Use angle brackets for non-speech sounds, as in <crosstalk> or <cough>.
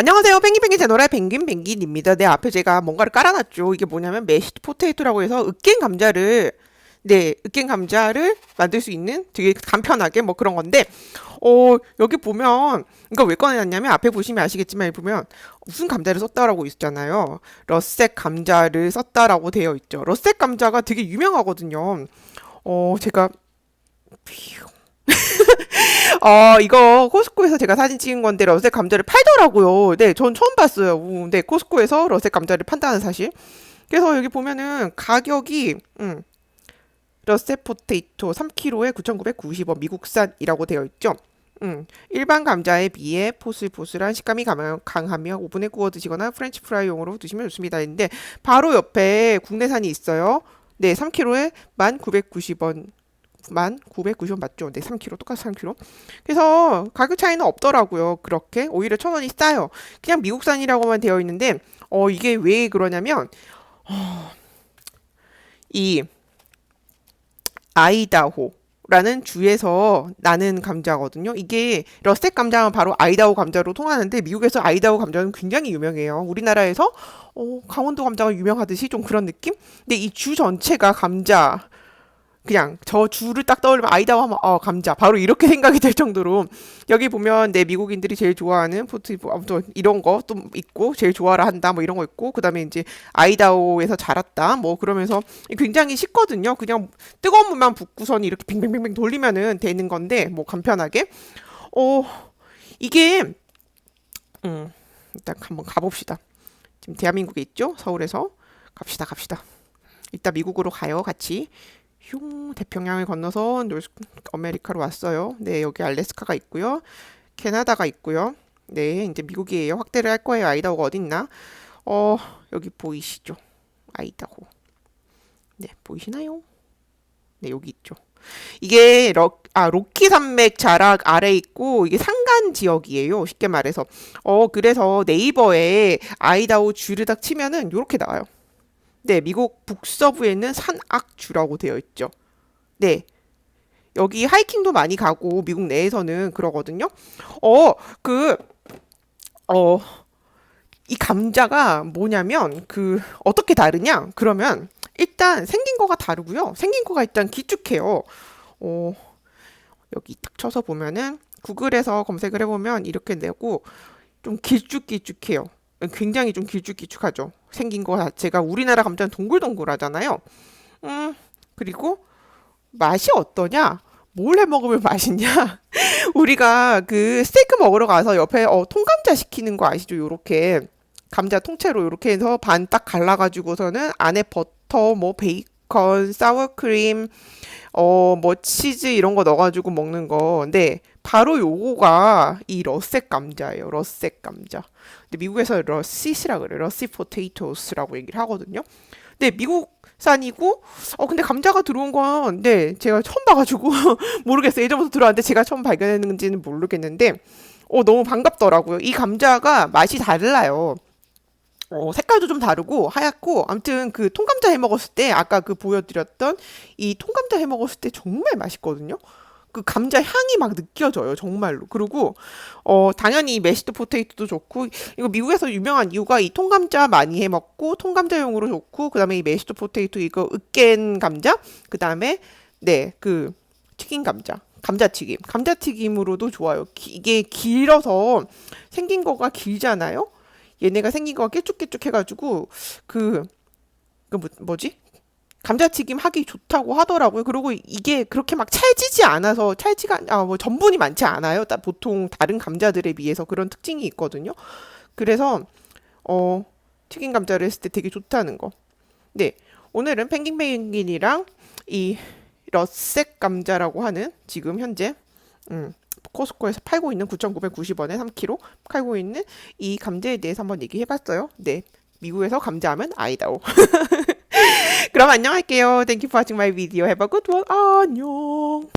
안녕하세요. 펭귄펭귄 채널의 펭귄 펭귄입니다. 내 앞에 제가 뭔가를 깔아놨죠. 이게 뭐냐면 메시드 포테이토라고 해서 으깬 감자를 네, 으깬 감자를 만들 수 있는 되게 간편하게 뭐 그런 건데 어, 여기 보면 이거 왜 꺼내놨냐면 앞에 보시면 아시겠지만 여기 보면 무슨 감자를 썼다라고 있잖아요. 러색 감자를 썼다라고 되어 있죠. 러색 감자가 되게 유명하거든요. 어, 제가 어, 이거 코스코에서 제가 사진 찍은 건데 러색 감자를 팔더라고요. 네, 전 처음 봤어요. 우, 네, 코스코에서 러색 감자를 판다는 사실. 그래서 여기 보면은 가격이 음, 러색 포테이토 3kg에 9,990원 미국산이라고 되어 있죠. 음, 일반 감자에 비해 포슬포슬한 식감이 강- 강하며 오븐에 구워 드시거나 프렌치 프라이용으로 드시면 좋습니다. 근데 바로 옆에 국내산이 있어요. 네, 3kg에 1,990원. 1,990원 맞죠? 네, 3kg 똑같이 3kg. 그래서 가격 차이는 없더라고요. 그렇게 오히려 천 원이 싸요. 그냥 미국산이라고만 되어 있는데 어 이게 왜 그러냐면 어, 이 아이다호 라는 주에서 나는 감자거든요. 이게 러스텍 감자는 바로 아이다호 감자로 통하는데 미국에서 아이다호 감자는 굉장히 유명해요. 우리나라에서 어, 강원도 감자가 유명하듯이 좀 그런 느낌? 근데 이 주 전체가 감자 그냥 저 주를 딱 떠올리면 아이다호 하면 어 감자. 바로 이렇게 <laughs> 생각이 될 정도로 여기 보면 내 미국인들이 제일 좋아하는 포트 뭐 아무튼 이런 거 또 있고 제일 좋아라 한다 뭐 이런 거 있고 그다음에 이제 아이다호에서 자랐다 뭐 그러면서 굉장히 쉽거든요. 그냥 뜨거운 물만 붓고선 이렇게 빙빙빙빙 돌리면은 되는 건데 뭐 간편하게. 어 이게 음 일단 한번 가봅시다. 지금 대한민국에 있죠? 서울에서? 갑시다 갑시다. 이따 미국으로 가요 같이 흉 태평양을 건너서 노스 아메리카로 왔어요. 네, 여기 알래스카가 있고요. 캐나다가 있고요. 네, 이제 미국이에요. 확대를 할 거예요. 아이다호가 어딨나? 어, 여기 보이시죠? 아이다호. 네, 보이시나요? 네, 여기 있죠. 이게 러, 아, 로키 산맥 자락 아래 있고 이게 산간 지역이에요. 쉽게 말해서. 어, 그래서 네이버에 아이다호 딱 치면은 요렇게 나와요. 네, 미국 북서부에는 산악주라고 되어 있죠. 네. 여기 하이킹도 많이 가고 미국 내에서는 그러거든요. 어, 그, 어, 이 감자가 뭐냐면 그 어떻게 다르냐? 그러면 일단 생긴 거가 다르고요. 생긴 거가 일단 길쭉해요. 어, 여기 딱 쳐서 보면은 구글에서 검색을 해보면 이렇게 내고 좀 길쭉길쭉해요. 굉장히 좀 길쭉길쭉하죠. 생긴 거 자체가 우리나라 감자는 동글동글하잖아요. 음, 그리고 맛이 어떠냐? 뭘 해 먹으면 맛있냐? <laughs> 우리가 그 스테이크 먹으러 가서 옆에 어, 통감자 시키는 거 아시죠? 요렇게 감자 통째로 요렇게 해서 반 딱 갈라가지고서는 안에 버터, 뭐 베이컨, 사워크림, 어, 뭐 치즈 이런 거 넣어가지고 먹는 거. 근데 바로 요거가 이 러색 감자예요. 러색 감자. 근데 미국에서 러시시라 그래. 러시 포테이토스라고 얘기를 하거든요. 근데 미국산이고, 어, 근데 감자가 들어온 건, 네, 제가 처음 봐 가지고 <laughs> 모르겠어요. 예전부터 들어왔는데 제가 처음 발견했는지는 모르겠는데, 어, 너무 반갑더라고요. 이 감자가 맛이 달라요. 어, 색깔도 좀 다르고 하얗고 아무튼 그 통감자 해 먹었을 때 아까 그 보여드렸던 이 통감자 해 먹었을 때 정말 맛있거든요. 그 감자 향이 막 느껴져요, 정말로. 그리고 어 당연히 메시드 포테이토도 좋고 이거 미국에서 유명한 이유가 이 통감자 많이 해 먹고 통감자용으로 좋고 그다음에 이 메시드 포테이토 이거 으깬 감자 그다음에 네, 그 튀긴 감자. 감자튀김. 감자튀김으로도 좋아요. 기- 이게 길어서 생긴 거가 길잖아요. 얘네가 생긴 거가 깨쭉깨쭉 해가지고 그, 그 뭐, 뭐지? 감자튀김 하기 좋다고 하더라고요. 그리고 이게 그렇게 막 찰지지 않아서 찰지가 아 뭐 전분이 많지 않아요. 따- 보통 다른 감자들에 비해서 그런 특징이 있거든요. 그래서 어 튀긴 감자를 했을 때 되게 좋다는 거. 네. 오늘은 펭귄 펭귄이랑 이 러색 감자라고 하는 지금 현재 음, 코스코에서 팔고 있는 9,990원에 3kg 팔고 있는 이 감자에 대해서 한번 얘기해 봤어요. 네. 미국에서 감자하면 아이다오. <laughs> 그럼 안녕할게요. Thank you for watching my video. Have a good one. 안녕.